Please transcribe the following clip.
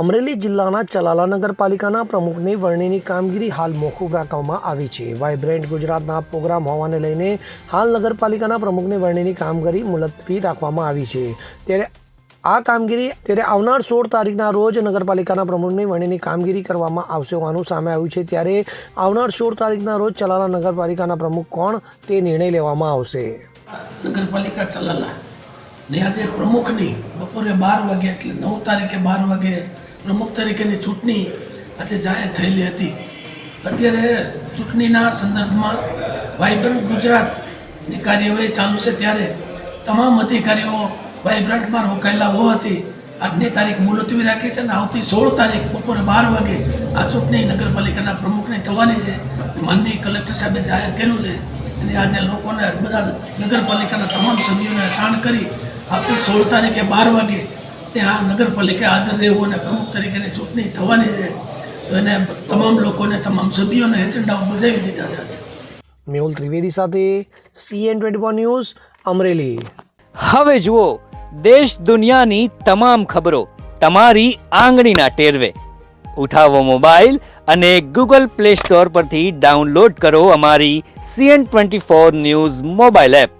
અમરેલી જિલ્લાના ચલાલા નગરપાલિકાના પ્રમુખની વરણીની કામગીરી હાલ મોકૂફ રાખવામાં આવી છે. વાઇબ્રન્ટ ગુજરાતના પ્રોગ્રામ હોવાને લઈને હાલ નગરપાલિકાના પ્રમુખની વરણીની કામગીરી મુલતવી રાખવામાં આવી છે. ત્યારે આ કામગીરી, ત્યારે આવનાર સોળ તારીખના રોજ નગરપાલિકાના પ્રમુખની વરણીની કામગીરી કરવામાં આવશે હોવાનું સામે આવ્યું છે. ત્યારે આવનાર સોળ તારીખના રોજ ચલાલા નગરપાલિકાના પ્રમુખ કોણ તે નિર્ણય લેવામાં આવશે. નગરપાલિકા ચલાલા. ને આજે પ્રમુખની બપોરે બાર વાગે એટલે નવ તારીખે બાર વાગે પ્રમુખ તરીકેની ચૂંટણી આજે જાહેર થયેલી હતી. અત્યારે ચૂંટણીના સંદર્ભમાં વાઇબ્રન્ટ ગુજરાતની કાર્યવાહી ચાલુ છે ત્યારે તમામ અધિકારીઓ વાઇબ્રન્ટમાં રોકાયેલા હોવાથી આજની તારીખ મુલતવી રાખી છે અને આવતી સોળ તારીખ બપોરે બાર વાગે આ ચૂંટણી નગરપાલિકાના પ્રમુખની થવાની છે. માનનીય કલેક્ટર સાહેબે જાહેર કર્યું છે અને આજે લોકોને બધા નગરપાલિકાના તમામ સભ્યોને જાણ કરી આવતી સોળ તારીખે બાર વાગે ત્યાં નગરપાલિકા હાજર રહેવું અને પ્રમુખ તરીકેની ચૂંટણી થવાની છે તો એને તમામ લોકોને તમામ સભ્યોને એજન્ડાઓ બજાવી દીધા છે. મેહુલ ત્રિવેદી સાથે સીએન ટ્વેન્ટી ન્યૂઝ અમરેલી. હવે જુઓ દેશ દુનિયાની તમામ ખબરો તમારી આંગળીના ટેરવે. ઉઠાવો મોબાઈલ અને ગૂગલ પ્લે સ્ટોર પરથી ડાઉનલોડ કરો અમારી CN twenty four news mobile app.